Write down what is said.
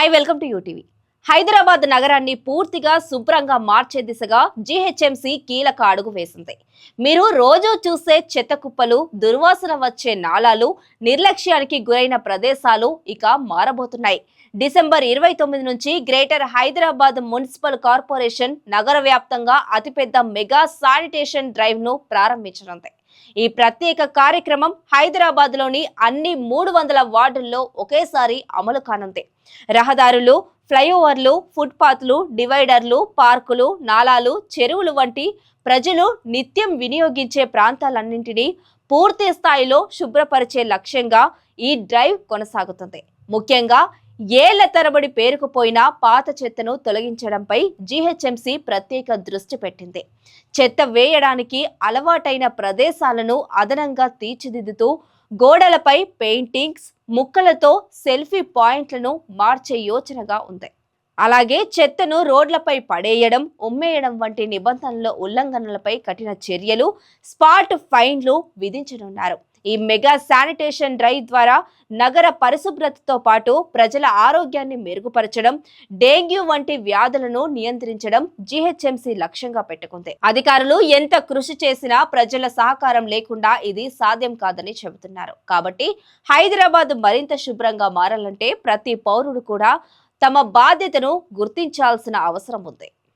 Hi welcome to UTV Hyderabad నగరాన్ని పూర్తిగా శుభ్రంగా మార్చే దిశగా జీహెచ్ఎంసీ కీలక అడుగు వేసింది. మీరు రోజూ చూసే చెత్త కుప్పలు దుర్వాసన వచ్చే నాళాలు నిర్లక్ష్యానికి గురైన ప్రదేశాలు ఇక మారబోతున్నాయి. డిసెంబర్ ఇరవై తొమ్మిది నుంచి గ్రేటర్ హైదరాబాద్ మున్సిపల్ కార్పొరేషన్ నగర వ్యాప్తంగా అతిపెద్ద మెగా శానిటేషన్ డ్రైవ్ను ప్రారంభించనుంది. ఈ ప్రత్యేక కార్యక్రమం హైదరాబాద్లోని అన్ని మూడు వందల వార్డుల్లో ఒకేసారి అమలు కానుంది. రహదారులు ఫ్లైఓవర్లు ఫుట్పాత్లు డివైడర్లు పార్కులు నాలాలు చెరువులు వంటి ప్రజలు నిత్యం వినియోగించే ప్రాంతాలన్నింటినీ పూర్తి స్థాయిలో శుభ్రపరిచే లక్ష్యంగా ఈ డ్రైవ్ కొనసాగుతుంది. ముఖ్యంగా ఏళ్ళ తరబడి పేరుకుపోయిన పాత చెత్తను తొలగించడంపై జీహెచ్ఎంసీ ప్రత్యేక దృష్టి పెట్టింది. చెత్త వేయడానికి అలవాటైన ప్రదేశాలను అదనంగా తీర్చిదిద్దుతూ గోడలపై పెయింటింగ్స్ ముక్కలతో సెల్ఫీ పాయింట్లను మార్చే యోచనగా ఉంది. అలాగే చెత్తను రోడ్లపై పడేయడం ఉమ్మేయడం వంటి నిబంధనల ఉల్లంఘనలపై కఠిన చర్యలు స్పాట్ ఫైన్లు విధించనున్నారు. ఈ మెగా శానిటేషన్ డ్రైవ్ ద్వారా నగర పరిశుభ్రతతో పాటు ప్రజల ఆరోగ్యాన్ని మెరుగుపరచడం డెంగ్యూ వంటి వ్యాధులను నియంత్రించడం జీహెచ్ఎంసీ లక్ష్యంగా పెట్టుకుంది. అధికారులు ఎంత కృషి చేసినా ప్రజల సహకారం లేకుండా ఇది సాధ్యం కాదని చెబుతున్నారు. కాబట్టి హైదరాబాద్ మరింత శుభ్రంగా మారాలంటే ప్రతి పౌరుడు కూడా తమ బాధ్యతను గుర్తించాల్సిన అవసరం ఉంది.